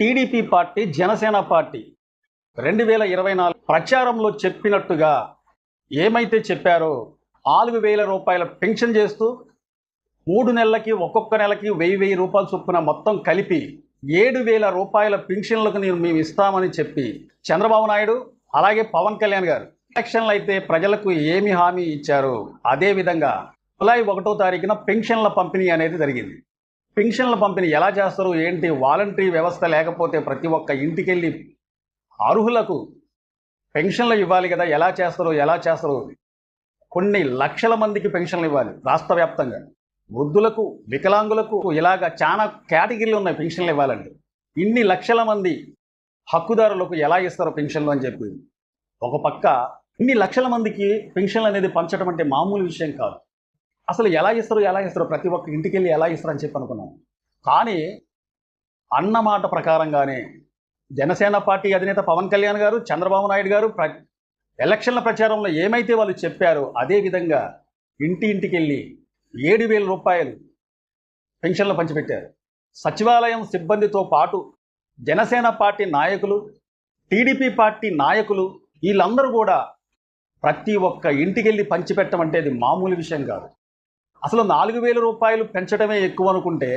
TDP party Janasena party రెండు వేల ఇరవై నాలుగు ప్రచారంలో చెప్పినట్టుగా ఏమైతే చెప్పారో నాలుగు వేల రూపాయల పెన్షన్ చేస్తూ మూడు నెలలకి ఒక్కొక్క నెలకి వెయ్యి వెయ్యి రూపాయలు చొప్పున మొత్తం కలిపి ఏడు వేల రూపాయల పెన్షన్లకు నేను మేము ఇస్తామని చెప్పి చంద్రబాబు నాయుడు అలాగే పవన్ కళ్యాణ్ గారు ఎలక్షన్లు అయితే ప్రజలకు ఏమి హామీ ఇచ్చారో అదేవిధంగా జులై ఒకటో తారీఖున పెన్షన్ల పంపిణీ అనేది జరిగింది. పెన్షన్ల పంపిణీ ఎలా చేస్తారు? ఏంటి? వాలంటరీ వ్యవస్థ లేకపోతే ప్రతి ఒక్క ఇంటికెళ్ళి అర్హులకు పెన్షన్లు ఇవ్వాలి కదా? ఎలా చేస్తారు? ఎలా చేస్తారు? కొన్ని లక్షల మందికి పెన్షన్లు ఇవ్వాలి రాష్ట్ర వ్యాప్తంగా వృద్ధులకు వికలాంగులకు ఇలాగ చాలా కేటగిరీలు ఉన్నాయి పెన్షన్లు ఇవ్వాలంటే. ఇన్ని లక్షల మంది హక్కుదారులకు ఎలా ఇస్తారు పెన్షన్లు అని చెప్పి. ఒక పక్క ఇన్ని లక్షల మందికి పెన్షన్లు అనేది పంచడం అంటే మామూలు విషయం కాదు. అసలు ఎలా ఇస్తారు ఎలా ఇస్తారు? ప్రతి ఒక్క ఇంటికి వెళ్ళి ఎలా ఇస్తారు అని చెప్పి అనుకున్నాం. కానీ అన్నమాట ప్రకారంగానే జనసేన పార్టీ అధినేత పవన్ కళ్యాణ్ గారు చంద్రబాబు నాయుడు గారు ప్ర ఎలక్షన్ల ప్రచారంలో ఏమైతే వాళ్ళు చెప్పారో అదే విధంగా ఇంటి ఇంటికి వెళ్ళి ఏడు వేల రూపాయలు పెన్షన్లు పంచిపెట్టారు. సచివాలయం సిబ్బందితో పాటు జనసేన పార్టీ నాయకులు టీడీపీ పార్టీ నాయకులు వీళ్ళందరూ కూడా ప్రతి ఒక్క ఇంటికి వెళ్ళి అది మామూలు విషయం కాదు. అసలు నాలుగు వేల రూపాయలు పెంచడమే ఎక్కువ అనుకుంటే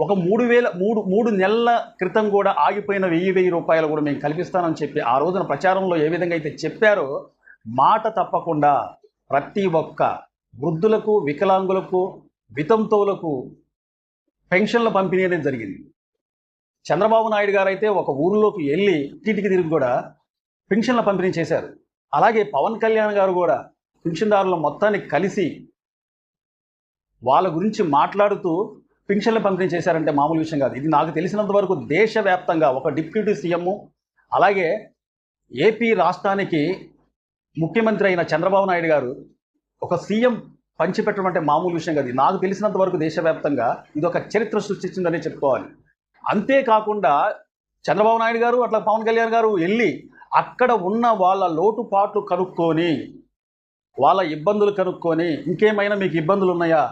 ఒక మూడు వేల మూడు మూడు నెలల క్రితం కూడా ఆగిపోయిన వెయ్యి వెయ్యి రూపాయలు కూడా మేము కల్పిస్తానని చెప్పి ఆ రోజున ప్రచారంలో ఏ విధంగా అయితే చెప్పారో మాట తప్పకుండా ప్రతి ఒక్క వృద్ధులకు వికలాంగులకు వితంతువులకు పెన్షన్ల పంపిణీ అనేది జరిగింది. చంద్రబాబు నాయుడు గారు అయితే ఒక ఊరిలోకి వెళ్ళి ఇంటికి తిరిగి కూడా పెన్షన్ల పంపిణీ చేశారు. అలాగే పవన్ కళ్యాణ్ గారు కూడా పెన్షన్దారుల మొత్తాన్ని కలిసి వాళ్ళ గురించి మాట్లాడుతూ పింఛన్లు పంపిణీ చేశారంటే మామూలు విషయం కాదు. ఇది నాకు తెలిసినంత వరకు దేశవ్యాప్తంగా ఒక డిప్యూటీ సీఎం అలాగే ఏపీ రాష్ట్రానికి ముఖ్యమంత్రి అయిన చంద్రబాబు నాయుడు గారు ఒక సీఎం పంచిపెట్టడం అంటే మామూలు విషయం కాదు. నాకు తెలిసినంత వరకు దేశవ్యాప్తంగా ఇది ఒక చరిత్ర సృష్టించిందనే చెప్పుకోవాలి. అంతేకాకుండా చంద్రబాబు నాయుడు గారు అట్లా పవన్ కళ్యాణ్ గారు వెళ్ళి అక్కడ ఉన్న వాళ్ళ లోటుపాట్లు కనుక్కొని వాళ్ళ ఇబ్బందులు కనుక్కొని ఇంకేమైనా మీకు ఇబ్బందులు ఉన్నాయా?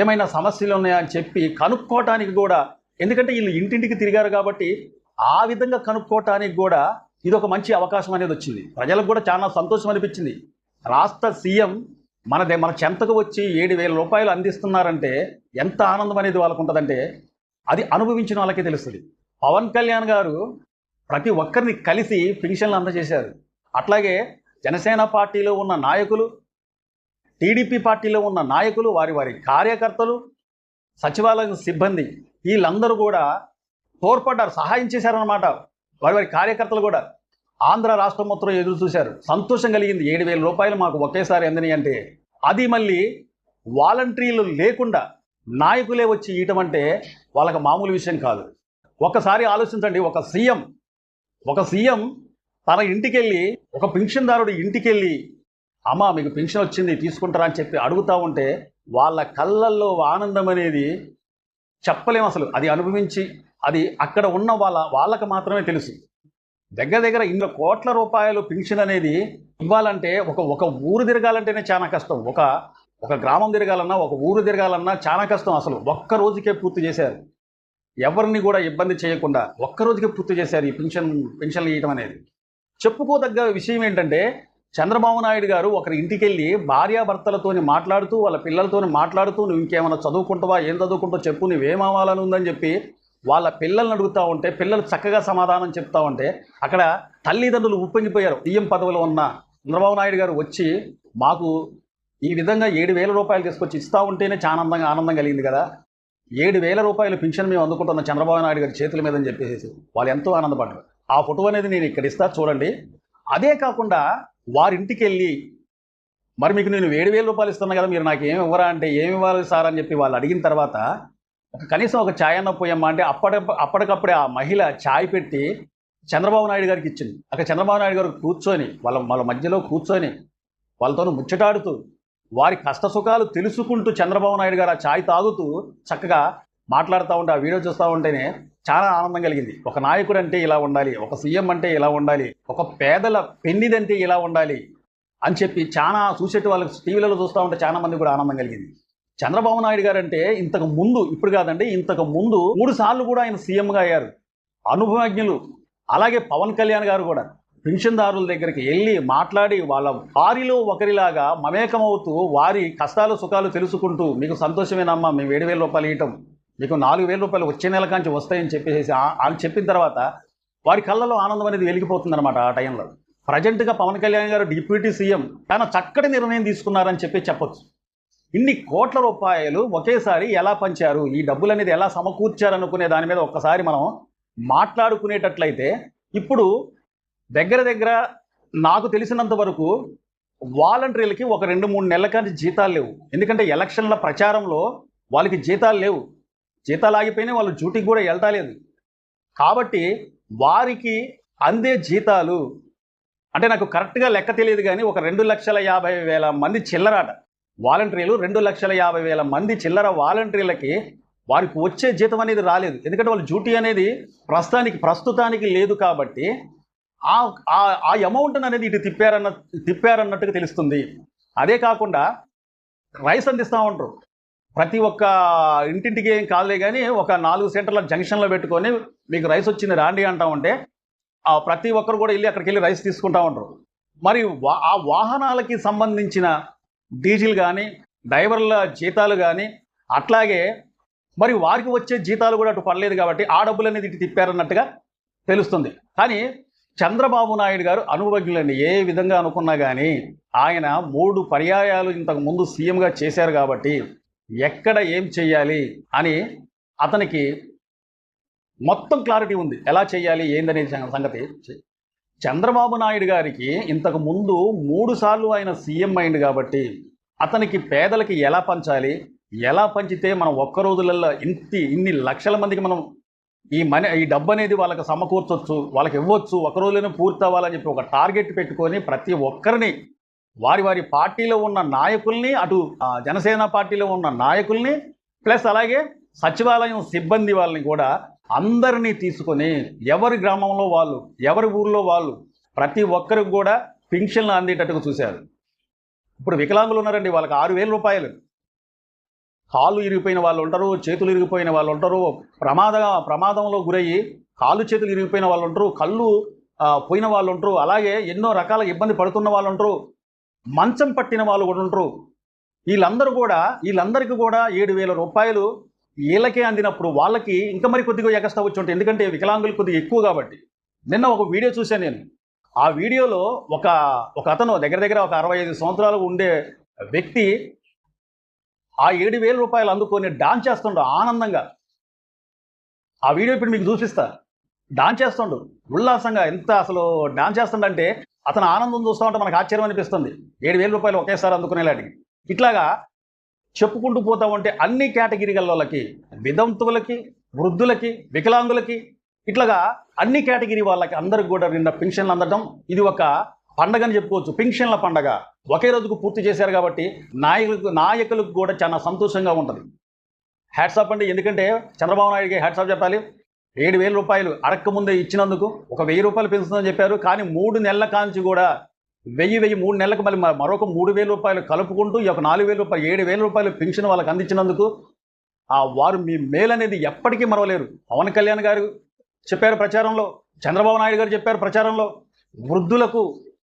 ఏమైనా సమస్యలు ఉన్నాయా అని చెప్పి కనుక్కోవటానికి కూడా ఎందుకంటే వీళ్ళు ఇంటింటికి తిరిగారు కాబట్టి ఆ విధంగా కనుక్కోవటానికి కూడా ఇది ఒక మంచి అవకాశం అనేది వచ్చింది. ప్రజలకు కూడా చాలా సంతోషం అనిపించింది. రాష్ట్ర సీఎం మనదే మన చెంతకు వచ్చి ఏడు వేల రూపాయలు అందిస్తున్నారంటే ఎంత ఆనందం అనేది వాళ్ళకు ఉంటుందంటే అది అనుభవించిన వాళ్ళకే తెలుస్తుంది. పవన్ కళ్యాణ్ గారు ప్రతి ఒక్కరిని కలిసి పెన్షన్లు అందజేశారు. అట్లాగే జనసేన పార్టీలో ఉన్న నాయకులు టీడీపీ పార్టీలో ఉన్న నాయకులు వారి వారి కార్యకర్తలు సచివాలయం సిబ్బంది వీళ్ళందరూ కూడా తోడ్పడ్డారు సహాయం చేశారన్నమాట. వారి వారి కార్యకర్తలు కూడా. ఆంధ్ర రాష్ట్రం మొత్తం ఎదురు చూశారు. సంతోషం కలిగింది. ఏడు వేల రూపాయలు మాకు ఒకేసారి అందని అంటే. అది మళ్ళీ వాలంటీర్లు లేకుండా నాయకులే వచ్చి ఇయటం అంటే వాళ్ళకి మామూలు విషయం కాదు. ఒకసారి ఆలోచించండి. ఒక సీఎం ఒక సీఎం తన ఇంటికెళ్ళి ఒక పెన్షన్దారుడి ఇంటికెళ్ళి అమ్మ మీకు పెన్షన్ వచ్చింది తీసుకుంటారా అని చెప్పి అడుగుతా ఉంటే వాళ్ళ కళ్ళల్లో ఆనందం అనేది చెప్పలేం అసలు. అది అనుభవించి అది అక్కడ ఉన్న వాళ్ళ వాళ్ళకి మాత్రమే తెలుసు. దగ్గర దగ్గర ఇన్ని కోట్ల రూపాయలు పెన్షన్ అనేది ఇవ్వాలంటే ఒక ఒక ఊరు తిరగాలంటేనే చాలా కష్టం. ఒక ఒక గ్రామం తిరగాలన్నా ఒక ఊరు తిరగాలన్నా చాలా కష్టం అసలు. ఒక్క రోజుకే పూర్తి చేశారు. ఎవరిని కూడా ఇబ్బంది చేయకుండా ఒక్క రోజుకే పూర్తి చేశారు ఈ పెన్షన్ పెన్షన్లు ఇవ్వడం అనేది. చెప్పుకోదగ్గ విషయం ఏంటంటే చంద్రబాబు నాయుడు గారు ఒకరి ఇంటికి వెళ్ళి భార్యాభర్తలతోని మాట్లాడుతూ వాళ్ళ పిల్లలతోని మాట్లాడుతూ నువ్వు ఇంకేమైనా చదువుకుంటావా? ఏం చదువుకుంటావు చెప్పు నువ్వేమవ్వాలని ఉందని చెప్పి వాళ్ళ పిల్లల్ని అడుగుతూ ఉంటే పిల్లలు చక్కగా సమాధానం చెప్తా ఉంటే అక్కడ తల్లిదండ్రులు ఉప్పొంగిపోయారు. ఈఎం పదవిలో ఉన్న చంద్రబాబు నాయుడు గారు వచ్చి మాకు ఈ విధంగా ఏడు వేల రూపాయలు తీసుకొచ్చి ఇస్తా ఉంటేనే చాలా ఆనందంగా ఆనందం కలిగింది కదా. ఏడు వేల రూపాయలు పెన్షన్ మేము అందుకుంటున్న చంద్రబాబు నాయుడు గారి చేతుల మీద అని చెప్పేసి వాళ్ళు ఎంతో ఆనందపడ్డారు. ఆ ఫోటో అనేది నేను ఇక్కడ ఇస్తా చూడండి. అదే కాకుండా వారింటికి వెళ్ళి మరి మీకు నేను ఏడు వేల రూపాయలు ఇస్తున్నా కదా మీరు నాకు ఏమి ఇవ్వరా అంటే ఏమి ఇవ్వాలి సార్? అని చెప్పి వాళ్ళు అడిగిన తర్వాత ఒక కనీసం ఒక ఛాయ్ అన్న పోయమ్మా అంటే అప్పటి అప్పటికప్పుడే ఆ మహిళ ఛాయ్ పెట్టి చంద్రబాబు నాయుడు గారికి ఇచ్చింది. అక్కడ చంద్రబాబు నాయుడు గారు కూర్చొని వాళ్ళ వాళ్ళ మధ్యలో కూర్చొని వాళ్ళతో ముచ్చటాడుతూ వారి కష్ట సుఖాలు తెలుసుకుంటూ చంద్రబాబు నాయుడు గారు ఆ ఛాయ్ తాగుతూ చక్కగా మాట్లాడుతూ ఉంటే ఆ వీడియో చూస్తూ ఉంటేనే చాలా ఆనందం కలిగింది. ఒక నాయకుడు అంటే ఇలా ఉండాలి ఒక సీఎం అంటే ఇలా ఉండాలి ఒక పేదల పెన్నిదంటే ఇలా ఉండాలి అని చెప్పి చాలా చూసేటి వాళ్ళకి టీవీలలో చూస్తూ ఉంటే చాలా మంది కూడా ఆనందం కలిగింది. చంద్రబాబు నాయుడు గారు అంటే ఇంతకు ముందు ఇప్పుడు కాదండి ఇంతకు ముందు మూడు సార్లు కూడా ఆయన సీఎంగా అయ్యారు. అనుభవజ్ఞులు అలాగే పవన్ కళ్యాణ్ గారు కూడా పెన్షన్దారుల దగ్గరికి వెళ్ళి మాట్లాడి వాళ్ళ వారిలో ఒకరిలాగా మమేకమవుతూ వారి కష్టాలు సుఖాలు తెలుసుకుంటూ మీకు సంతోషమేనమ్మా మేము ఏడు వేల రూపాయలు ఇవ్వటం మీకు నాలుగు వేల రూపాయలు వచ్చే నెల కాంచి వస్తాయని చెప్పేసి అని చెప్పిన తర్వాత వారి కళ్ళలో ఆనందం అనేది వెలిగిపోతుంది అనమాట ఆ టైంలో. ప్రజెంట్గా పవన్ కళ్యాణ్ గారు డిప్యూటీ సీఎం తన చక్కటి నిర్ణయం తీసుకున్నారని చెప్పి చెప్పొచ్చు. ఇన్ని కోట్ల రూపాయలు ఒకేసారి ఎలా పంచారు? ఈ డబ్బులు అనేది ఎలా సమకూర్చారు అనుకునే దాని మీద ఒక్కసారి మనం మాట్లాడుకునేటట్లయితే ఇప్పుడు దగ్గర దగ్గర నాకు తెలిసినంత వరకు వాలంటీర్లకి ఒక రెండు మూడు నెలల కానీ జీతాలు లేవు. ఎందుకంటే ఎలక్షన్ల ప్రచారంలో వాళ్ళకి జీతాలు లేవు. జీతాలు ఆగిపోయినాయి వాళ్ళు డ్యూటీకి కూడా వెళ్తాలేదు కాబట్టి వారికి అందే జీతాలు. అంటే నాకు కరెక్ట్గా లెక్క తెలియదు కానీ ఒక రెండు లక్షల యాభై వేల మంది చిల్లరాట. వాలంటీర్లు రెండు లక్షల యాభై వేల మంది చిల్లర వాలంటీర్లకి వారికి వచ్చే జీతం అనేది రాలేదు. ఎందుకంటే వాళ్ళ డ్యూటీ అనేది ప్రస్తుతానికి ప్రస్తుతానికి లేదు కాబట్టి ఆ ఆ- అమౌంట్ని అనేది ఇటు తిప్పారన్న తిప్పారన్నట్టుగా తెలుస్తుంది. అదే కాకుండా రైస్ అందిస్తూ ఉంటారు. ప్రతి ఒక్క ఇంటింటికి ఏం కాదులే కానీ ఒక నాలుగు సెంటర్ల జంక్షన్లో పెట్టుకొని మీకు రైస్ వచ్చింది రాండి అంటా ఉంటే ఆ ప్రతి ఒక్కరు కూడా వెళ్ళి అక్కడికి వెళ్ళి రైస్ తీసుకుంటా ఉంటారు. మరి వా- ఆ వాహనాలకి సంబంధించిన డీజిల్ కానీ డ్రైవర్ల జీతాలు కానీ అట్లాగే మరి వారికి వచ్చే జీతాలు కూడా అటు పడలేదు కాబట్టి ఆ డబ్బులు అనేది ఇటు తిప్పారన్నట్టుగా తెలుస్తుంది. కానీ చంద్రబాబు నాయుడు గారు అనుభవజ్ఞులండి ఏ విధంగా అనుకున్నా కానీ ఆయన మూడు పర్యాయాలు ఇంతకు ముందు సీఎంగా చేశారు కాబట్టి ఎక్కడ ఏం చేయాలి అని అతనికి మొత్తం క్లారిటీ ఉంది. ఎలా చేయాలి ఏందనే సంగతి చంద్రబాబు నాయుడు గారికి ఇంతకు ముందు మూడు సార్లు ఆయన సీఎం అయింది కాబట్టి అతనికి పేదలకి ఎలా పంచాలి? ఎలా పంచితే మనం ఒక్క రోజులలో ఇంటి ఇన్ని లక్షల మందికి మనం ఈ మనీ ఈ డబ్బు అనేది వాళ్ళకి సమకూర్చొచ్చు వాళ్ళకి ఇవ్వచ్చు ఒక రోజులోనే పూర్తి అవ్వాలని చెప్పి ఒక టార్గెట్ పెట్టుకొని ప్రతి ఒక్కరిని వారి వారి పార్టీలో ఉన్న నాయకుల్ని అటు జనసేన పార్టీలో ఉన్న నాయకుల్ని ప్లస్ అలాగే సచివాలయం సిబ్బంది వాళ్ళని కూడా అందరినీ తీసుకొని ఎవరి గ్రామంలో వాళ్ళు ఎవరి ఊర్లో వాళ్ళు ప్రతి ఒక్కరికి కూడా పింఛన్లు అందేటట్టుగా చూశారు. ఇప్పుడు వికలాంగులు ఉన్నారండి వాళ్ళకి ఆరు వేల రూపాయలు. కాళ్ళు ఇరిగిపోయిన వాళ్ళు ఉంటారు చేతులు ఇరిగిపోయిన వాళ్ళు ఉంటారు ప్రమాద ప్రమాదంలో గురయ్యి కాళ్ళు చేతులు ఇరిగిపోయిన వాళ్ళు ఉంటారు కళ్ళు పోయిన వాళ్ళు ఉంటారు అలాగే ఎన్నో రకాల ఇబ్బంది పడుతున్న వాళ్ళు ఉంటారు. మంచం పట్టిన వాళ్ళు కూడా ఉంటారు వీళ్ళందరూ కూడా వీళ్ళందరికీ కూడా ఏడు వేల రూపాయలు వీళ్ళకే అందినప్పుడు వాళ్ళకి ఇంకా మరి కొద్దిగా ఎగస్తా వచ్చి ఉంటాయి. ఎందుకంటే వికలాంగులు కొద్దిగా ఎక్కువ కాబట్టి. నిన్న ఒక వీడియో చూశాను నేను. ఆ వీడియోలో ఒక ఒక అతను దగ్గర దగ్గర ఒక అరవై ఐదు సంవత్సరాలు ఉండే వ్యక్తి ఆ ఏడు వేల రూపాయలు అందుకొని డాన్స్ చేస్తుండు ఆనందంగా. ఆ వీడియో ఇప్పుడు మీకు చూపిస్తా. డాన్స్ చేస్తుండు. ఉల్లాసంగా ఎంత అసలు డాన్స్ చేస్తుండంటే అతను ఆనందం చూస్తూ ఉంటే మనకు ఆశ్చర్యం అనిపిస్తుంది. ఏడు వేల రూపాయలు ఒకేసారి అందుకునేలాంటివి. ఇట్లాగా చెప్పుకుంటూ పోతా ఉంటే అన్ని కేటగిరీల వాళ్ళకి వితంతువులకి వృద్ధులకి వికలాంగులకి ఇట్లాగా అన్ని కేటగిరీ వాళ్ళకి అందరికి కూడా నిన్న పెన్షన్లు అందడం ఇది ఒక పండగని చెప్పుకోవచ్చు. పెన్షన్ల పండగ. ఒకే రోజుకు పూర్తి చేశారు కాబట్టి నాయకులకు నాయకులకు కూడా చాలా సంతోషంగా ఉంటుంది. హ్యాట్సాప్ అండి. ఎందుకంటే చంద్రబాబు నాయుడికి హ్యాట్సాప్ చెప్పాలి. ఏడు వేల రూపాయలు అడక్క ముందే ఇచ్చినందుకు ఒక వెయ్యి రూపాయలు పెంచుతుందని చెప్పారు. కానీ మూడు నెలల కాంచి కూడా వెయ్యి వెయ్యి మూడు నెలలకు మళ్ళీ మరొక మూడు వేల రూపాయలు కలుపుకుంటూ ఈ యొక్క నాలుగు వేల రూపాయలు ఏడు వేల రూపాయలు పెన్షన్ వాళ్ళకి అందించినందుకు ఆ వారు మీ మేలు అనేది ఎప్పటికీ మరవలేరు. పవన్ కళ్యాణ్ గారు చెప్పారు ప్రచారంలో చంద్రబాబు నాయుడు గారు చెప్పారు ప్రచారంలో వృద్ధులకు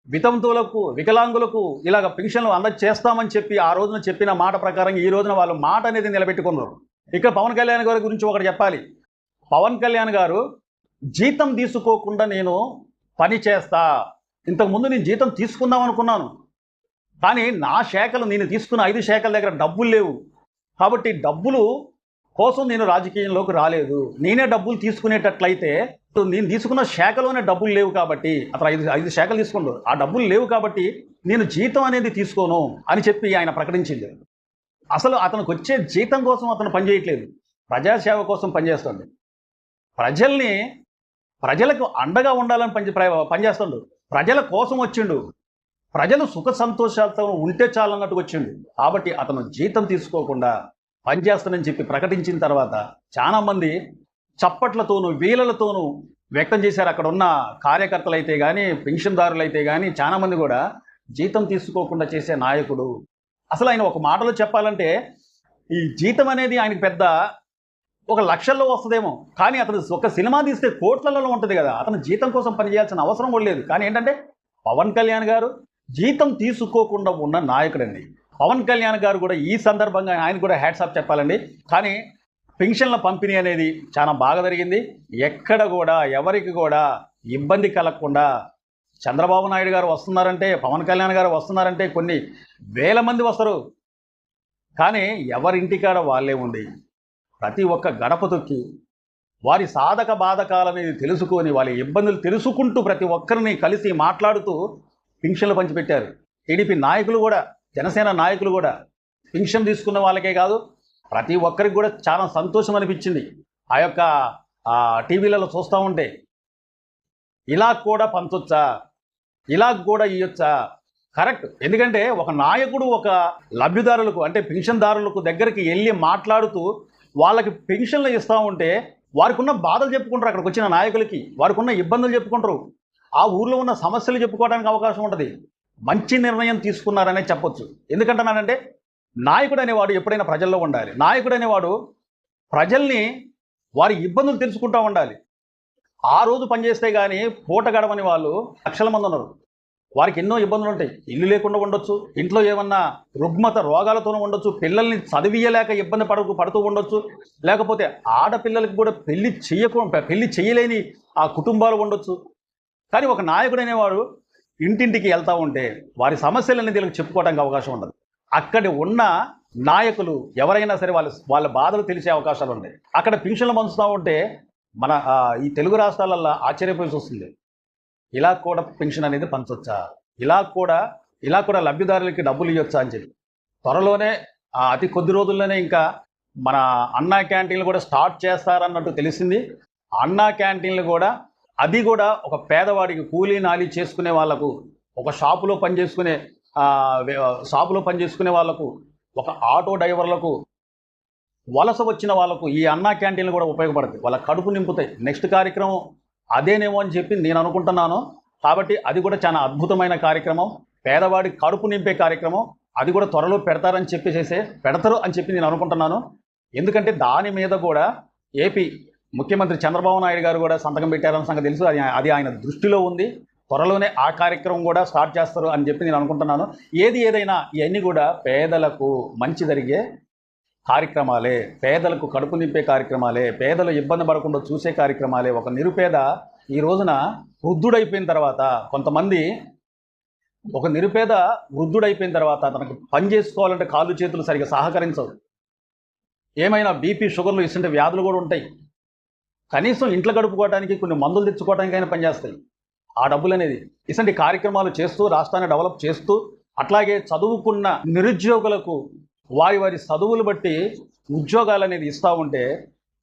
వితంతువులకు వికలాంగులకు ఇలాగ పెన్షన్లు అందచేస్తామని చెప్పి ఆ రోజున చెప్పిన మాట ప్రకారం ఈ రోజున వాళ్ళు మాట అనేది నిలబెట్టుకున్నారు. ఇక్కడ పవన్ కళ్యాణ్ గారి గురించి ఒకటి చెప్పాలి. పవన్ కళ్యాణ్ గారు జీతం తీసుకోకుండా నేను పని చేస్తా. ఇంతకుముందు నేను జీతం తీసుకుందాం అనుకున్నాను. కానీ నా శాఖలు నేను తీసుకున్న ఐదు శాఖల దగ్గర డబ్బులు లేవు. కాబట్టి డబ్బులు కోసం నేను రాజకీయంలోకి రాలేదు. నేనే డబ్బులు తీసుకునేటట్లయితే నేను తీసుకున్న శాఖలోనే డబ్బులు లేవు కాబట్టి అతను ఐదు ఐదు శాఖలు తీసుకుండు ఆ డబ్బులు లేవు కాబట్టి నేను జీతం అనేది తీసుకోను అని చెప్పి ఆయన ప్రకటించింది. అసలు అతనికి వచ్చే జీతం కోసం అతను పనిచేయట్లేదు ప్రజాసేవ కోసం పనిచేస్తుంది ప్రజల్ని ప్రజలకు అండగా ఉండాలని పని ప్ర- పనిచేస్తుండు ప్రజల కోసం వచ్చిండు. ప్రజలు సుఖ సంతోషాలతో ఉంటే చాలన్నట్టు వచ్చిండు. కాబట్టి అతను జీతం తీసుకోకుండా పనిచేస్తానని చెప్పి ప్రకటించిన తర్వాత చాలామంది చప్పట్లతోనూ వీలలతోనూ వ్యక్తం చేశారు. అక్కడ ఉన్న కార్యకర్తలు అయితే కానీ పెన్షన్దారులు అయితే కానీ చాలామంది కూడా జీతం తీసుకోకుండా చేసే నాయకుడు. అసలు ఆయన ఒక మాటలో చెప్పాలంటే ఈ జీతం అనేది ఆయనకు పెద్ద ఒక లక్షల్లో వస్తుందేమో. కానీ అతను ఒక సినిమా తీస్తే కోట్లలో ఉంటుంది కదా. అతను జీతం కోసం పనిచేయాల్సిన అవసరం కూడా లేదు. కానీ ఏంటంటే పవన్ కళ్యాణ్ గారు జీతం తీసుకోకుండా ఉన్న నాయకుడండి. పవన్ కళ్యాణ్ గారు కూడా ఈ సందర్భంగా ఆయన కూడా హ్యాట్సాప్ చెప్పాలండి. కానీ పెన్షన్ల పంపిణీ అనేది చాలా బాగా జరిగింది. ఎక్కడ కూడా ఎవరికి కూడా ఇబ్బంది కలగకుండా చంద్రబాబు నాయుడు గారు వస్తున్నారంటే పవన్ కళ్యాణ్ గారు వస్తున్నారంటే కొన్ని వేల మంది వస్తారు. కానీ ఎవరింటికాడ వాళ్ళే ఉండి ప్రతి ఒక్క గడప తొక్కి వారి సాధక బాధకాలనేది తెలుసుకొని వాళ్ళ ఇబ్బందులు తెలుసుకుంటూ ప్రతి ఒక్కరిని కలిసి మాట్లాడుతూ పింఛన్లు పంచిపెట్టారు. టీడీపీ నాయకులు కూడా జనసేన నాయకులు కూడా పింఛన్ తీసుకున్న వాళ్ళకే కాదు ప్రతి ఒక్కరికి కూడా చాలా సంతోషం అనిపించింది. ఆ యొక్క టీవీలలో చూస్తూ ఉంటే ఇలా కూడా పంచొచ్చా? ఇలా కూడా ఇవ్వచ్చా కరెక్ట్. ఎందుకంటే ఒక నాయకుడు ఒక లబ్ధిదారులకు అంటే పెన్షన్దారులకు దగ్గరికి వెళ్ళి మాట్లాడుతూ వాళ్ళకి పెన్షన్లు ఇస్తూ ఉంటే వారికి ఉన్న బాధలు చెప్పుకుంటారు అక్కడికి వచ్చిన నాయకులకి వారికి ఉన్న ఇబ్బందులు చెప్పుకుంటారు. ఆ ఊర్లో ఉన్న సమస్యలు చెప్పుకోవడానికి అవకాశం ఉంటుంది. మంచి నిర్ణయం తీసుకున్నారనే చెప్పొచ్చు. ఎందుకంటున్నానంటే నాయకుడు అనేవాడు ఎప్పుడైనా ప్రజల్లో ఉండాలి. నాయకుడు అనేవాడు ప్రజల్ని వారి ఇబ్బందులు తెలుసుకుంటూ ఉండాలి. ఆ రోజు పనిచేస్తే కానీ పూట గడవని వాళ్ళు లక్షల మంది ఉన్నారు. వారికి ఎన్నో ఇబ్బందులు ఉంటాయి. ఇల్లు లేకుండా ఉండొచ్చు ఇంట్లో ఏమన్నా రుగ్మత రోగాలతోనూ ఉండొచ్చు పిల్లల్ని చదివియలేక ఇబ్బంది పడ పడుతూ ఉండొచ్చు. లేకపోతే ఆడపిల్లలకి కూడా పెళ్ళి చేయకుండా పెళ్ళి చేయలేని ఆ కుటుంబాలు ఉండొచ్చు. కానీ ఒక నాయకుడు అనేవాడు ఇంటింటికి వెళ్తూ ఉంటే వారి సమస్యలన్నీ వీళ్ళకి చెప్పుకోవడానికి అవకాశం ఉండదు. అక్కడ ఉన్న నాయకులు ఎవరైనా సరే వాళ్ళ వాళ్ళ బాధలు తెలిసే అవకాశాలు ఉన్నాయి అక్కడ పింఛన్లు పంచుతూ ఉంటే మన ఈ తెలుగు రాష్ట్రాలల్లో ఆశ్చర్యపోయి వస్తుంది. ఇలా కూడా పెన్షన్ అనేది పంచొచ్చా? ఇలా కూడా ఇలా కూడా లబ్ధిదారులకి డబ్బులు ఇవ్వచ్చా అని చెప్పి. త్వరలోనే అతి కొద్ది రోజుల్లోనే ఇంకా మన అన్నా క్యాంటీన్లు కూడా స్టార్ట్ చేస్తారన్నట్టు తెలిసింది. అన్నా క్యాంటీన్లు కూడా అది కూడా ఒక పేదవాడికి కూలీ నాలి చేసుకునే వాళ్ళకు ఒక షాపులో పనిచేసుకునే షాపులో పనిచేసుకునే వాళ్ళకు ఒక ఆటో డ్రైవర్లకు వలస వచ్చిన వాళ్ళకు ఈ అన్నా క్యాంటీన్లు కూడా ఉపయోగపడతాయి. వాళ్ళ కడుపు నింపుతాయి. నెక్స్ట్ కార్యక్రమం అదేనేమో అని చెప్పి నేను అనుకుంటున్నాను. కాబట్టి అది కూడా చాలా అద్భుతమైన కార్యక్రమం. పేదవాడి కడుపు నింపే కార్యక్రమం. అది కూడా త్వరలో పెడతారని చెప్పేసేసే పెడతారు అని చెప్పి నేను అనుకుంటున్నాను. ఎందుకంటే దాని మీద కూడా ఏపీ ముఖ్యమంత్రి చంద్రబాబు నాయుడు గారు కూడా సంతకం పెట్టారన్న సంగతి తెలుసు. అది అది ఆయన దృష్టిలో ఉంది. త్వరలోనే ఆ కార్యక్రమం కూడా స్టార్ట్ చేస్తారు అని చెప్పి నేను అనుకుంటున్నాను. ఏది ఏదైనా ఇవన్నీ కూడా పేదలకు మంచి జరిగే కార్యక్రమాలే పేదలకు కడుపు నింపే కార్యక్రమాలే పేదలు ఇబ్బంది పడకుండా చూసే కార్యక్రమాలే. ఒక నిరుపేద ఈ రోజున వృద్ధుడైపోయిన తర్వాత కొంతమంది ఒక నిరుపేద వృద్ధుడైపోయిన తర్వాత తనకు పని చేసుకోవాలంటే కాళ్ళు చేతులు సరిగా సహకరించవు ఏమైనా బీపీ షుగర్లు ఇస్తుంటే వ్యాధులు కూడా ఉంటాయి. కనీసం ఇంట్లో గడుపుకోవడానికి కొన్ని మందులు తెచ్చుకోవడానికైనా పనిచేస్తాయి ఆ డబ్బులు అనేది ఇసంటి కార్యక్రమాలు చేస్తూ రాష్ట్రాన్ని డెవలప్ చేస్తూ అట్లాగే చదువుకున్న నిరుద్యోగులకు వారి వారి చదువులు బట్టి ఉద్యోగాలు అనేది ఇస్తూ ఉంటే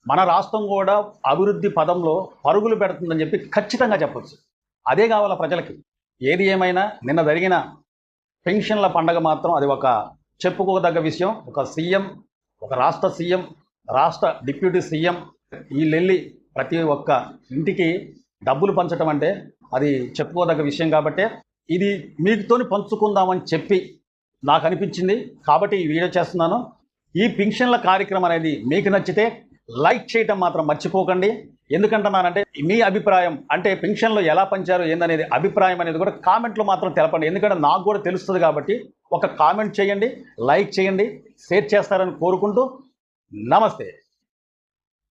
మన రాష్ట్రం కూడా అభివృద్ధి పదంలో పరుగులు పెడుతుందని చెప్పి ఖచ్చితంగా చెప్పొచ్చు. అదే కావాల ప్రజలకి. ఏది ఏమైనా నిన్న జరిగిన పెన్షన్ల పండగ మాత్రం అది ఒక చెప్పుకోదగ్గ విషయం. ఒక సీఎం ఒక రాష్ట్ర సీఎం రాష్ట్ర డిప్యూటీ సీఎం వీళ్ళెళ్ళి ప్రతి ఒక్క ఇంటికి డబ్బులు పంచడం అంటే అది చెప్పుకోదగ్గ విషయం కాబట్టి ఇది మీతోని పంచుకుందామని చెప్పి నాకు అనిపించింది. కాబట్టి ఈ వీడియో చేస్తున్నాను. ఈ పింఛన్ల కార్యక్రమం అనేది మీకు నచ్చితే లైక్ చేయటం మాత్రం మర్చిపోకండి. ఎందుకంటున్నానంటే మీ అభిప్రాయం అంటే పెన్షన్లో ఎలా పంచారు ఏందనేది అభిప్రాయం అనేది కూడా కామెంట్లో మాత్రం తెలపండి. ఎందుకంటే నాకు కూడా తెలుస్తుంది కాబట్టి ఒక కామెంట్ చేయండి లైక్ చేయండి షేర్ చేస్తారని కోరుకుంటూ నమస్తే.